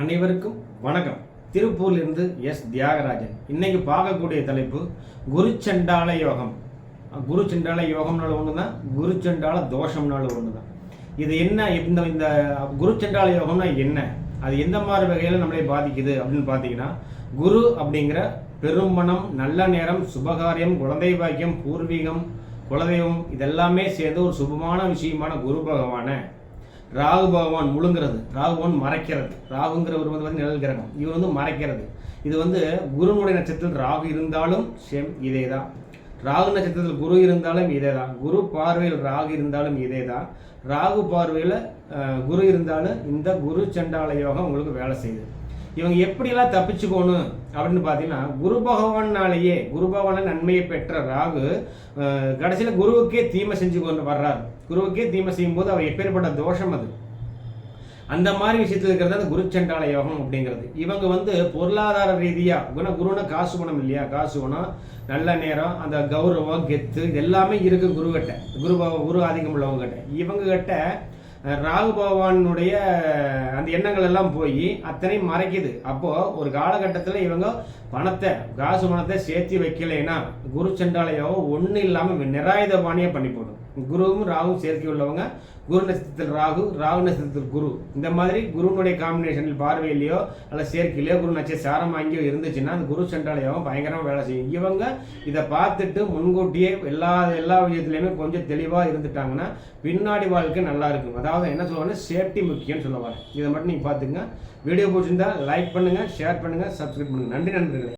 அனைவருக்கும் வணக்கம். திருப்பூர்லேருந்து எஸ். தியாகராஜன். இன்னைக்கு பார்க்கக்கூடிய தலைப்பு குருச்சண்டால யோகம். குரு சண்டால யோகம்னால ஒன்று தான் குரு சண்டால தோஷம்னால ஒன்று தான் இது என்ன இந்த இந்த குரு சண்டால யோகம்னா என்ன? அது எந்த மாதிரி வகையில் நம்மளை பாதிக்குது அப்படின்னு பார்த்தீங்கன்னா குரு அப்படிங்கிற பெருமணம் நல்ல நேரம் சுபகாரியம் குழந்தை பாக்கியம் பூர்வீகம் குலதெய்வம் இதெல்லாமே சேர்ந்து ஒரு சுபமான விஷயமான குரு பகவானை ராகு பகவான் முழுங்கிறது. ராகு பகவான் மறைக்கிறது. ராகுங்கிறவர் வந்து வந்து நிழல் கிரகம். இவர் வந்து மறைக்கிறது. இது வந்து குருனுடைய நட்சத்திரத்தில் ராகு இருந்தாலும் சேம் இதே தான் ராகு நட்சத்திரத்தில் குரு இருந்தாலும் இதே தான் குரு பார்வையில் ராகு இருந்தாலும் இதே தான் ராகு பார்வையில் குரு இருந்தாலும் இந்த குரு சண்டால யோகம் உங்களுக்கு வேலை செய்யுது. இவங்க எப்படிலாம் தப்பிச்சுக்கணும் அப்படின்னு பார்த்தீங்கன்னா குரு பகவானாலேயே குரு பகவான நன்மையை பெற்ற ராகு கடைசியில் குருவுக்கே தீமை செஞ்சு கொண்டு வர்றாரு. குருவுக்கே தீமை செய்யும்போது அவர் எப்பேற்பட்ட தோஷம் அது. அந்த மாதிரி விஷயத்தில் இருக்கிறது அந்த குருச்சண்டால யோகம் அப்படிங்கிறது. இவங்க வந்து பொருளாதார ரீதியாக குண குருனா காசு குணம் இல்லையா? காசு குணம் நல்ல நேரம் அந்த கௌரவம் கெத்து இது எல்லாமே இருக்குது குருகிட்ட குரு குரு ஆதிக்கம் உள்ளவங்க கிட்ட இவங்க கிட்ட ராகு பகவானுடைய அந்த எண்ணங்கள் எல்லாம் போய் அத்தனையும் மறைக்குது. அப்போ ஒரு காலகட்டத்தில் இவங்க பணத்தை காசு பணத்தை சேர்த்து வைக்கலைன்னா குரு சண்டால ஒன்றும் இல்லாமல் நிராயுத பாணியை பண்ணி போடும் குருவும் ராகும் சேர்க்கை உள்ளவங்க. குரு நட்சத்திரத்தில் ராகு ராகு நட்சத்திரத்தில் குரு. இந்த மாதிரி குருனுடைய காம்பினேஷனில் பார்வையிலையோ அல்ல சேர்க்கையிலையோ குரு நட்சத்திர சாரம் அங்கேயோ இருந்துச்சுன்னா அந்த குரு சண்டாலயம் பயங்கரமாக வேலை செய்யும். இவங்க இதை பார்த்துட்டு முன்கூட்டியே எல்லா எல்லா விஷயத்துலையுமே கொஞ்சம் தெளிவாக இருந்துட்டாங்கன்னா பின்னாடி வாழ்க்கை நல்லா இருக்கும். அதாவது என்ன சொல்லுவாங்கன்னா சேஃப்டி முக்கியம்னு சொல்லுவாங்க. இதை மட்டும் நீங்கள் பார்த்துங்க வீடியோ பிடிச்சிருந்தா லைக் பண்ணுங்கள் ஷேர் பண்ணுங்கள் சப்ஸ்கிரைப் பண்ணுங்கள் நன்றி நண்பர்களே.